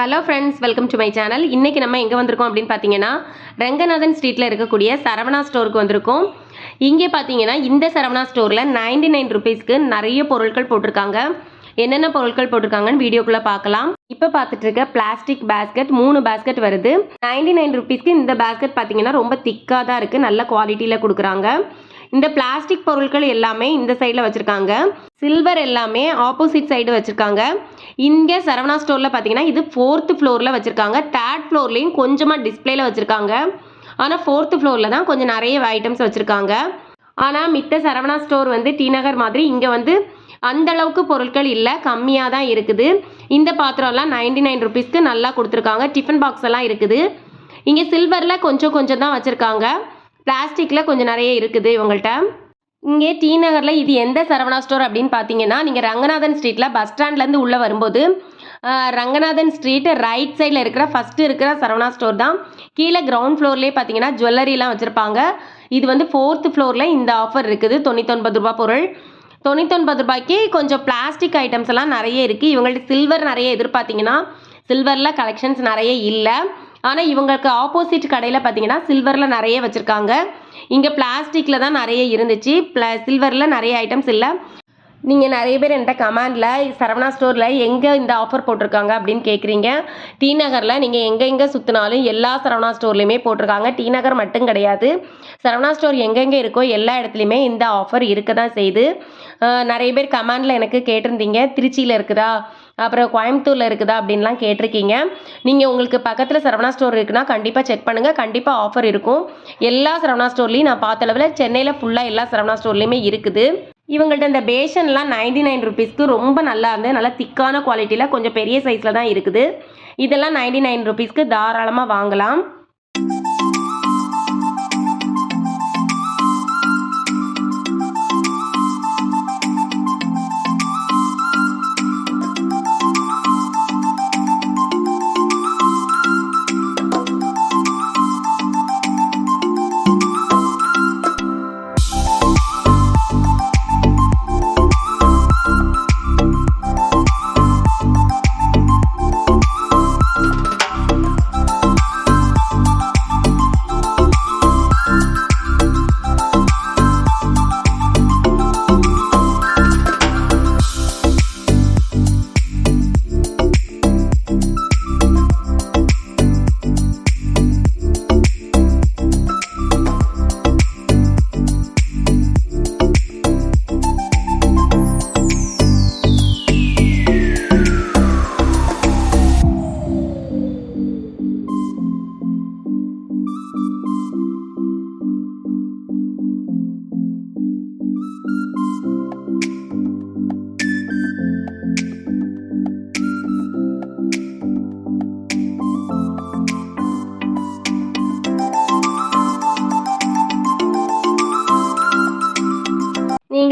Hello friends welcome to my channel இன்றைக்கி நம்ம எங்கே வந்திருக்கோம் அப்படின்னு பார்த்தீங்கன்னா ரங்கநாதன் ஸ்ட்ரீட்டில் இருக்கக்கூடிய சரவணா ஸ்டோருக்கு வந்திருக்கோம். இங்கே பார்த்தீங்கன்னா இந்த சரவணா ஸ்டோரில் நைன்டி நைன் ருபீஸ்க்கு நிறைய பொருட்கள் போட்டிருக்காங்க. என்னென்ன பொருட்கள் போட்டிருக்காங்கன்னு வீடியோக்குள்ளே பார்க்கலாம் இப்போ பார்த்துட்டு இருக்க பிளாஸ்டிக் பேஸ்கெட் மூணு பேஸ்கெட் வருது. நைன்டி நைன் ருபீஸ்க்கு இந்த பேஸ்கெட் பார்த்தீங்கன்னா ரொம்ப திக்காக தான் இருக்குது நல்ல குவாலிட்டியில் கொடுக்குறாங்க. இந்த பிளாஸ்டிக் பொருட்கள் எல்லாமே இந்த சைடில் வச்சுருக்காங்க. சில்வர் எல்லாமே ஆப்போசிட் சைடு வச்சுருக்காங்க. இங்கே சரவணா ஸ்டோரில் பார்த்தீங்கன்னா இது ஃபோர்த்து ஃப்ளோரில் வச்சுருக்காங்க. தேர்ட் ஃப்ளோர்லேயும் கொஞ்சமாக டிஸ்பிளேல வச்சுருக்காங்க. ஆனால் ஃபோர்த்து ஃப்ளோரில் தான் கொஞ்சம் நிறைய ஐட்டம்ஸ் வச்சுருக்காங்க. ஆனால் மித்த சரவணா ஸ்டோர் வந்து டி நகர் மாதிரி இங்கே வந்து அந்த அளவுக்கு பொருட்கள் இல்லை. கம்மியாக தான் இருக்குது. இந்த பாத்திரம்லாம் நைன்டி நைன் ருபீஸ்க்கு நல்லா கொடுத்துருக்காங்க. டிஃபன் பாக்ஸ் எல்லாம் இருக்குது. இங்கே சில்வரில் கொஞ்சம் கொஞ்சம் தான் வச்சுருக்காங்க. பிளாஸ்டிக்கில் கொஞ்சம் நிறைய இருக்குது இவங்கள்ட்ட. இங்கே டி நகரில் இது எந்த சரவணா ஸ்டோர் அப்படின்னு பார்த்தீங்கன்னா நீங்கள் ரங்கநாதன் ஸ்ட்ரீட்டில் பஸ் ஸ்டாண்ட்லேருந்து உள்ளே வரும்போது ரங்கநாதன் ஸ்ட்ரீட் ரைட் சைடில் இருக்கிற ஃபஸ்ட்டு இருக்கிற சரவணா ஸ்டோர் தான். கீழே கிரவுண்ட் ஃப்ளோர்லேயே பார்த்தீங்கன்னா ஜுவல்லரிலாம் வச்சுருப்பாங்க. இது வந்து ஃபோர்த்து ஃப்ளோரில் இந்த ஆஃபர் இருக்குது. தொண்ணூத்தொன்பது ரூபா பொருள். தொண்ணூத்தொன்பது ரூபாய்க்கு கொஞ்சம் பிளாஸ்டிக் ஐட்டம்ஸ் எல்லாம் நிறைய இருக்குது இவங்கள்ட்ட சில்வர் நிறைய எதிர்பார்த்தீங்கன்னா சில்வரில் கலெக்ஷன்ஸ் நிறைய இல்லை. ஆனால் இவங்களுக்கு ஆப்போசிட் கடையில் பார்த்தீங்கன்னா சில்வரில் நிறைய வச்சுருக்காங்க. இங்கே பிளாஸ்டிக்கில் தான் நிறைய இருந்துச்சு. ப்ள சில்வரில் நிறைய ஐட்டம்ஸ் இல்லை. நீங்கள் நிறைய பேர் என்கிட்ட கமெண்டில் சரவணா ஸ்டோரில் எங்கே இந்த ஆஃபர் போட்டிருக்காங்க அப்படின்னு கேட்குறீங்க டி நகரில் நீங்கள் எங்கெங்கே சுற்றினாலும் எல்லா சரவணா ஸ்டோர்லையுமே போட்டிருக்காங்க. டி நகர் மட்டும் கிடையாது. சரவணா ஸ்டோர் எங்கெங்கே இருக்கோ எல்லா இடத்துலையுமே இந்த ஆஃபர் இருக்க தான் செய்யுது நிறைய பேர் கமெண்டில் எனக்கு கேட்டிருந்தீங்க. திருச்சியில் இருக்குதா? அப்புறம் கோயம்புத்தூரில் இருக்குதா? அப்படின்லாம் கேட்டிருக்கீங்க. நீங்கள் உங்களுக்கு பக்கத்தில் சரவணா ஸ்டோர் இருக்குன்னா கண்டிப்பாக செக் பண்ணுங்கள் கண்டிப்பாக ஆஃபர் இருக்கும். எல்லா சரவணா ஸ்டோர்லேயும் நான் பார்த்த அளவில் சென்னையில் ஃபுல்லாக எல்லா சரவணா ஸ்டோர்லேயுமே இருக்குது. இவங்கள்ட்ட இந்த பேஷன்லாம் நைன்டி நைன் ருபீஸ்க்கு ரொம்ப நல்லா இருந்து நல்லா திக்கான குவாலிட்டியில் கொஞ்சம் பெரிய சைஸில் தான் இருக்குது. இதெல்லாம் நைன்டி நைன் ருபீஸ்க்கு தாராளமாக வாங்கலாம்.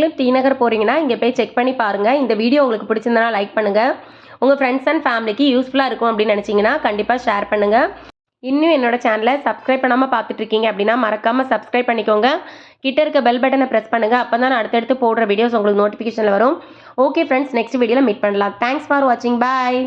நீங்களும் டி நகர் போகிறீங்கன்னா இங்கே போய் செக் பண்ணி பாருங்கள் இந்த வீடியோ உங்களுக்கு பிடிச்சிருந்தனா லைக் பண்ணுங்கள் உங்கள் ஃப்ரெண்ட்ஸ் அண்ட் ஃபேமிலிக்கு யூஸ்ஃபுல்லாக இருக்கும் அப்படின்னு நினச்சிங்கன்னா கண்டிப்பாக ஷேர் பண்ணுங்கள் இன்னும் என்னோட சேனலை சப்ஸ்கிரைப் பண்ணாமல் பார்த்துட்ருக்கீங்க அப்படின்னா மறக்காமல் சப்ஸ்கிரைப் பண்ணிக்கோங்க. கிட்ட இருக்க பெல் பட்டனை ப்ரெஸ் பண்ணுங்கள் அப்போ தான் அடுத்தடுத்து போடுற வீடியோஸ் உங்களுக்கு நோட்டிஃபிகேஷனில் வரும். ஓகே ஃப்ரெண்ட்ஸ் நெக்ஸ்ட் வீடியோவில் மீட் பண்ணலாம். தேங்க்ஸ் ஃபார் வாட்சிங் பாய்